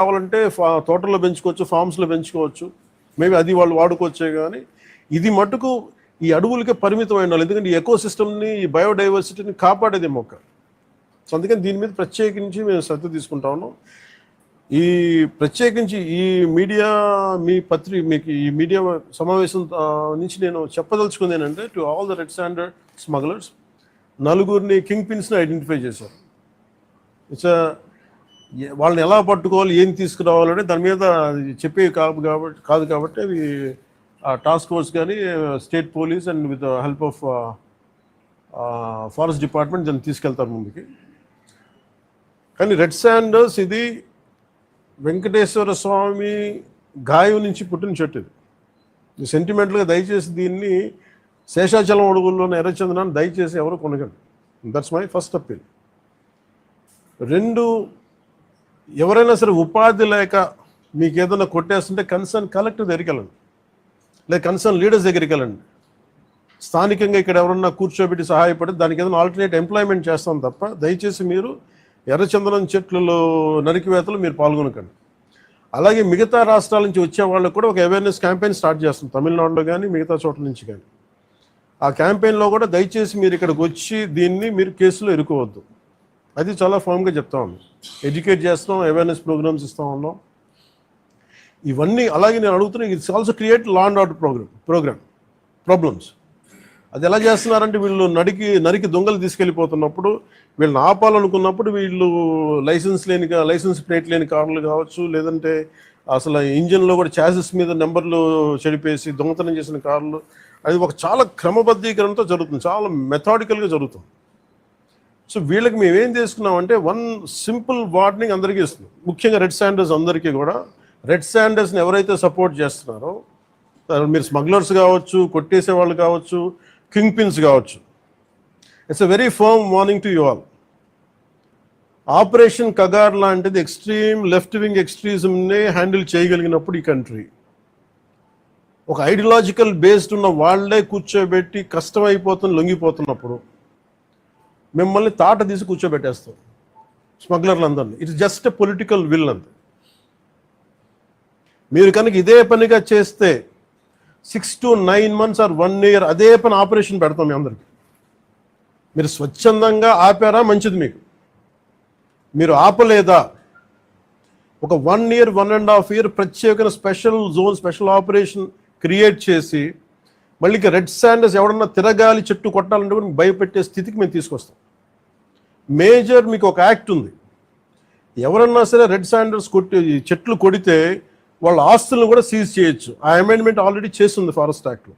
కావాలంటే ఫా తోటల్లో పెంచుకోవచ్చు ఫార్మ్స్లో పెంచుకోవచ్చు. మేబీ అది వాళ్ళు వాడుకోవచ్చే కానీ ఇది మటుకు ఈ అడవులకే పరిమితం అయిన ఎందుకంటే ఈ ఎకో సిస్టమ్ని ఈ బయోడైవర్సిటీని కాపాడేది మొక్క. సో అందుకని దీని మీద ప్రత్యేకించి మేము శ్రద్ధ తీసుకుంటా ఉన్నాం. ఈ ప్రత్యేకించి ఈ మీడియా మీ పత్రి మీకు ఈ మీడియా సమావేశం నుంచి నేను చెప్పదలుచుకుంది ఏంటంటే to all the red standard smugglers నలుగురిని కింగ్ పిన్స్ని ఐడెంటిఫై చేశారు. ఇట్స్ వాళ్ళని ఎలా పట్టుకోవాలి ఏం తీసుకురావాలని దాని మీద అది చెప్పే కాదు కాబట్టి కాదు కాబట్టి అది టాస్క్ ఫోర్స్ కానీ state police and with help of forest department దాన్ని తీసుకెళ్తారు ముందుకి. కానీ రెడ్ శాండర్స్ ఇది వెంకటేశ్వర స్వామి గాయం నుంచి పుట్టిన చెట్టు ఇది. సెంటిమెంటల్గా దయచేసి దీన్ని శేషాచలం అడుగుల్లోని ఎర్రచందనాన్ని దయచేసి ఎవరు కొనగండి దట్స్ మై ఫస్ట్ అప్పీల్ రెండు ఎవరైనా సరే ఉపాధి లేక మీకు ఏదైనా కొట్టేస్తుంటే కన్సర్న్ కలెక్టర్ దగ్గరికి వెళ్ళండి. లేదా కన్సర్న్ లీడర్స్ దగ్గరికి వెళ్ళండి. స్థానికంగా ఇక్కడ ఎవరన్నా కూర్చోబెట్టి సహాయపడి దానికి ఏదైనా ఆల్టర్నేట్ ఎంప్లాయ్మెంట్ చేస్తాం తప్ప దయచేసి మీరు ఎర్రచందనం చెట్లలో నరికివేతలు మీరు పాల్గొనకండి. అలాగే మిగతా రాష్ట్రాల నుంచి వచ్చే వాళ్ళకు కూడా ఒక అవేర్నెస్ క్యాంపెయిన్ స్టార్ట్ చేస్తాం. తమిళనాడులో కానీ మిగతా చోట్ల నుంచి కానీ ఆ క్యాంపెయిన్లో కూడా దయచేసి మీరు ఇక్కడికి వచ్చి దీన్ని మీరు కేసులో ఇరుకోవద్దు. అది చాలా ఫామ్గా చెప్తా ఉన్నాం ఎడ్యుకేట్ చేస్తాం అవేర్నెస్ ప్రోగ్రామ్స్ ఇస్తా ఉన్నాం. ఇవన్నీ అలాగే నేను అడుగుతున్నా it's also create law and order program program problems అది ఎలా చేస్తున్నారంటే వీళ్ళు నడికి నరికి దొంగలు తీసుకెళ్ళిపోతున్నప్పుడు వీళ్ళని ఆపాలనుకున్నప్పుడు వీళ్ళు లైసెన్స్ లేని లైసెన్స్ ప్లేట్ లేని కార్లు కావచ్చు లేదంటే అసలు ఇంజిన్లో కూడా చాసెస్ మీద నెంబర్లు చెడిపేసి దొంగతనం చేసిన కార్లు. అది ఒక చాలా క్రమబద్ధీకరణతో జరుగుతుంది చాలా మెథాడికల్గా జరుగుతుంది. సో వీళ్ళకి మేము ఏం చేసుకున్నామంటే వన్ సింపుల్ వార్నింగ్ అందరికీ ఇస్తున్నాం. ముఖ్యంగా రెడ్ శాండర్స్ అందరికీ కూడా. రెడ్ శాండర్స్ని ఎవరైతే సపోర్ట్ చేస్తున్నారో మీరు స్మగ్లర్స్ కావచ్చు కొట్టేసే వాళ్ళు కావచ్చు కింగ్ పిన్స్ కావచ్చు. It's a very firm warning to you all operation Kagar లాంటిది ఎక్స్ట్రీమ్ లెఫ్ట్ వింగ్ ఎక్స్ట్రీజంని హ్యాండిల్ చేయగలిగినప్పుడు ఈ కంట్రీ ఒక ఐడియాలజికల్ బేస్డ్ ఉన్న వాళ్ళే కూర్చోబెట్టి కష్టమైపోతున్న లొంగిపోతున్నప్పుడు మిమ్మల్ని తాట తీసి కూర్చోబెట్టేస్తాం. స్మగ్లర్లందరినీ. It's just a political will అంతే. మీరు కనుక ఇదే పనిగా చేస్తే six to nine months or one year అదే పని ఆపరేషన్ పెడతాం మీ అందరికి. మీరు స్వచ్ఛందంగా ఆపారా? మంచిది మీకు. మీరు ఆపలేదా? ఒక one year one and half year ప్రత్యేకమైన special zone special operation create చేసి మళ్ళీ రెడ్ శాండర్స్ ఎవడన్నా తిరగాలి చెట్టు కొట్టాలంటే కూడా భయపెట్టే స్థితికి మేము తీసుకొస్తాం. మేజర్ మీకు ఒక యాక్ట్ ఉంది. ఎవరన్నా సరే రెడ్ శాండర్స్ కొట్టి చెట్లు కొడితే వాళ్ళ ఆస్తులను కూడా సీజ్ చేయొచ్చు. ఆ అమెండ్మెంట్ ఆల్రెడీ చేస్తుంది ఫారెస్ట్ యాక్ట్లో.